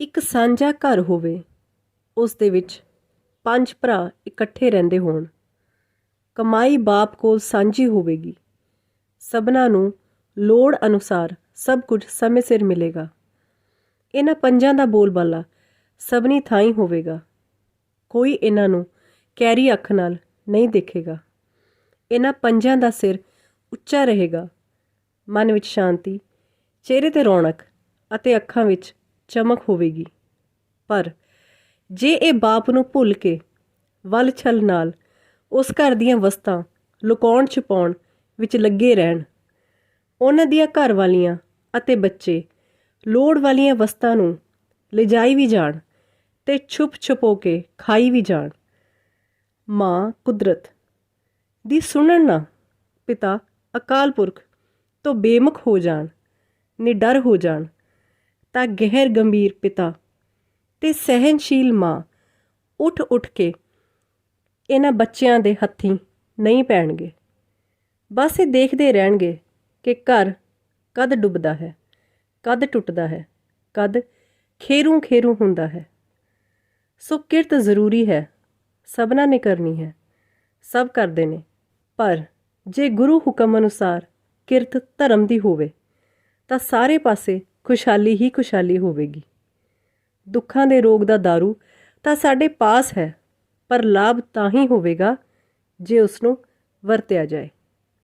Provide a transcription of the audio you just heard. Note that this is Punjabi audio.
ਇੱਕ ਸਾਂਝਾ ਘਰ ਹੋਵੇ, ਉਸ ਦੇ ਵਿੱਚ ਪੰਜ ਭਰਾ ਇਕੱਠੇ ਰਹਿੰਦੇ ਹੋਣ। ਕਮਾਈ ਬਾਪ ਕੋਲ ਸਾਂਝੀ ਹੋਵੇਗੀ। ਸਭਨਾਂ ਨੂੰ ਲੋੜ ਅਨੁਸਾਰ ਸਭ ਕੁਝ ਸਮੇਂ ਸਿਰ ਮਿਲੇਗਾ। ਇਹਨਾਂ ਪੰਜਾਂ ਦਾ ਬੋਲਬਾਲਾ ਸਭਨੀ ਥਾਈਂ ਹੋਵੇਗਾ। ਕੋਈ ਇਹਨਾਂ ਨੂੰ ਕੈਰੀ ਅੱਖ ਨਾਲ ਨਹੀਂ ਦੇਖੇਗਾ। ਇਹਨਾਂ ਪੰਜਾਂ ਦਾ ਸਿਰ ਉੱਚਾ ਰਹੇਗਾ। ਮਨ ਵਿੱਚ ਸ਼ਾਂਤੀ, ਚਿਹਰੇ ਤੇ ਰੌਣਕ ਅਤੇ ਅੱਖਾਂ ਵਿੱਚ ਚਮਕ ਹੋਵੇਗੀ। ਪਰ ਜੇ ਇਹ ਬਾਪ ਨੂੰ ਭੁੱਲ ਕੇ ਵੱਲ ਛਲ ਨਾਲ ਉਸ ਘਰ ਦੀਆਂ ਵਸਤਾਂ ਲੁਕਾਉਣ ਛੁਪਾਉਣ ਵਿੱਚ ਲੱਗੇ ਰਹਿਣ, ਉਹਨਾਂ ਦੀਆਂ ਘਰ ਵਾਲੀਆਂ ਅਤੇ ਬੱਚੇ ਲੋੜ ਵਾਲੀਆਂ ਵਸਤਾਂ ਨੂੰ ਲਿਜਾਈ ਵੀ ਜਾਣ ਤੇ ਛੁਪ ਛੁਪੋ ਕੇ ਖਾਈ ਵੀ ਜਾਣ। ਮਾਂ ਕੁਦਰਤ ਦੀ ਸੁਣਨ ਨਾ ਪਿਤਾ ਅਕਾਲ ਪੁਰਖ ਤੋਂ ਬੇਮੁਖ ਹੋ ਜਾਣ, ਨਿਡਰ ਹੋ ਜਾਣ ਤਾਂ ਗਹਿਰ ਗੰਭੀਰ ਪਿਤਾ ਤੇ ਸਹਿਨਸ਼ੀਲ ਮਾਂ। ਉੱਠ ਉੱਠ ਕੇ ਇਹਨਾਂ ਬੱਚਿਆਂ ਦੇ ਹੱਥੀਂ ਨਹੀਂ ਪੈਣਗੇ। ਬਸ ਇਹ ਦੇਖਦੇ ਰਹਿਣਗੇ ਕਿ ਘਰ ਕਦ ਡੁੱਬਦਾ ਹੈ, ਕਦ ਟੁੱਟਦਾ ਹੈ, ਕਦ ਖੇਰੂ ਖੇਰੂ ਹੁੰਦਾ ਹੈ। ਸੋ ਕਿਰਤ ਜ਼ਰੂਰੀ ਹੈ, ਸਭਨਾਂ ਨੇ ਕਰਨੀ ਹੈ, ਸਭ ਕਰਦੇ ਨੇ। ਪਰ ਜੇ ਗੁਰੂ ਹੁਕਮ ਅਨੁਸਾਰ ਕਿਰਤ ਧਰਮ ਦੀ ਹੋਵੇ, ਤਾਂ ਸਾਰੇ ਪਾਸੇ ਖੁਸ਼ਹਾਲੀ ਹੀ ਖੁਸ਼ਹਾਲੀ ਹੋਵੇਗੀ। ਦੁੱਖਾਂ ਦੇ ਰੋਗ ਦਾ दारू ਤਾਂ ਸਾਡੇ ਪਾਸ ਹੈ, ਪਰ ਲਾਭ ਤਾਂ ਹੀ ਹੋਵੇਗਾ ਜੇ ਉਸ ਨੂੰ ਵਰਤਿਆ ਜਾਏ।